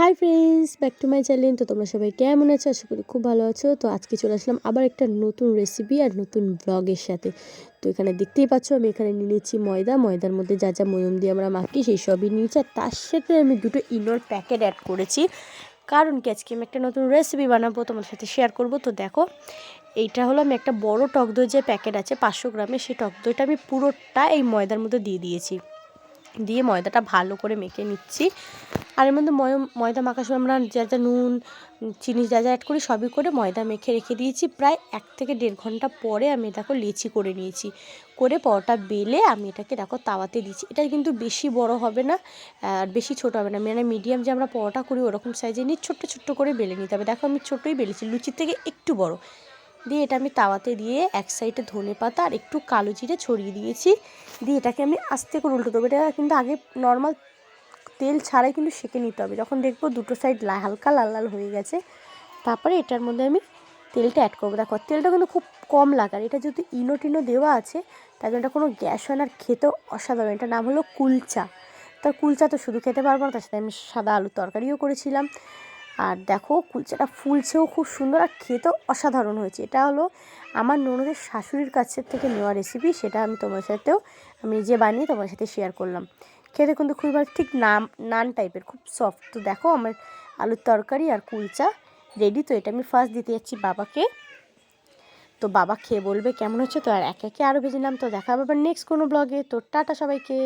Hi friends back to my channel তো তোমরা সবাই কেমন আছো? আশা করি খুব ভালো আছো। তো আজকে চলে আসলাম আবার একটা নতুন রেসিপি আর নতুন ব্লগের সাথে। তো এখানে দেখতেই পাচ্ছ, আমি এখানে নিয়ে নিয়েছি ময়দা। ময়দার মধ্যে যা যা ময়ম দিয়ে আমরা মাখি, সেই সবই নিয়েছি। আর তার সাথে আমি দুটো ইনোর প্যাকেট অ্যাড করেছি। কারণ কি, আজকে আমি একটা নতুন রেসিপি বানাবো তোমার সাথে শেয়ার করব। তো দেখো, এইটা হলো আমি একটা বড় টক দই যে প্যাকেট আছে, পাঁচশো গ্রামে সেই টক দইটা আমি পুরোটা এই ময়দার মধ্যে দিয়ে দিয়েছি। দিয়ে ময়দাটা ভালো করে মেখে নিচ্ছি। আর এর মধ্যে ময়দা মাখার সময় আমরা যা যা নুন, চিনি যা যা অ্যাড করি সবই করে ময়দা মেখে রেখে দিয়েছি। প্রায় এক থেকে দেড় ঘণ্টা পরে আমি দেখো লেচি করে নিয়েছি। করে পরোটা বেলে আমি এটাকে দেখো তাওয়াতে দিচ্ছি। এটা কিন্তু বেশি বড় হবে না, আর বেশি ছোট হবে না। মানে মিডিয়াম যে আমরা পরোটা করি ওরকম সাইজে নিয়ে ছোট্ট ছোট্ট করে বেলে নিতে হবে। দেখো আমি ছোটোই বেলেছি, লুচির থেকে একটু বড়। দিয়ে এটা আমি তাওয়াতে দিয়ে এক সাইডে ধনে পাতা আর একটু কালো জিরে ছড়িয়ে দিয়েছি। দিয়ে এটাকে আমি আস্তে করে উল্টো দেবো। এটা কিন্তু আগে নর্মাল তেল ছাড়াই কিন্তু সেঁকে নিতে হবে। যখন দেখব দুটো সাইড হালকা লাল লাল হয়ে গেছে, তারপরে এটার মধ্যে আমি তেলটা অ্যাড করব। দেখো, তেলটা কিন্তু খুব কম লাগার। এটা যেহেতু ইনো টিনো দেওয়া আছে তাই জন্য এটা কোনো গ্যাস হয় না আর খেতেও অসাধারণ। এটার নাম হলো কুলচা। তার কুলচা তো শুধু খেতে পারব না, তার সাথে আমি সাদা আলুর তরকারিও করেছিলাম। আর দেখো কুলচাটা ফুলছেও খুব সুন্দর আর খেতেও অসাধারণ হয়েছে। এটা হলো আমার ননদের শাশুড়ির কাছের থেকে নেওয়া রেসিপি সেটা আমি তোমার সাথেও আমি নিজে বানিয়ে তোমার সাথে শেয়ার করলাম। খেতে কিন্তু খুবই ভালো ঠিক নাম, নান টাইপের খুব সফট তো দেখো আমার আলুর তরকারি আর কুলচা রেডি তো এটা আমি ফার্স্ট দিতে যাচ্ছি বাবাকে। তো বাবা খেয়ে বলবে কেমন হচ্ছে তো আর একে একে আরও ভেজে নাম তো দেখা হবে নেক্সট কোনো ব্লগে তো টাটা সবাইকে।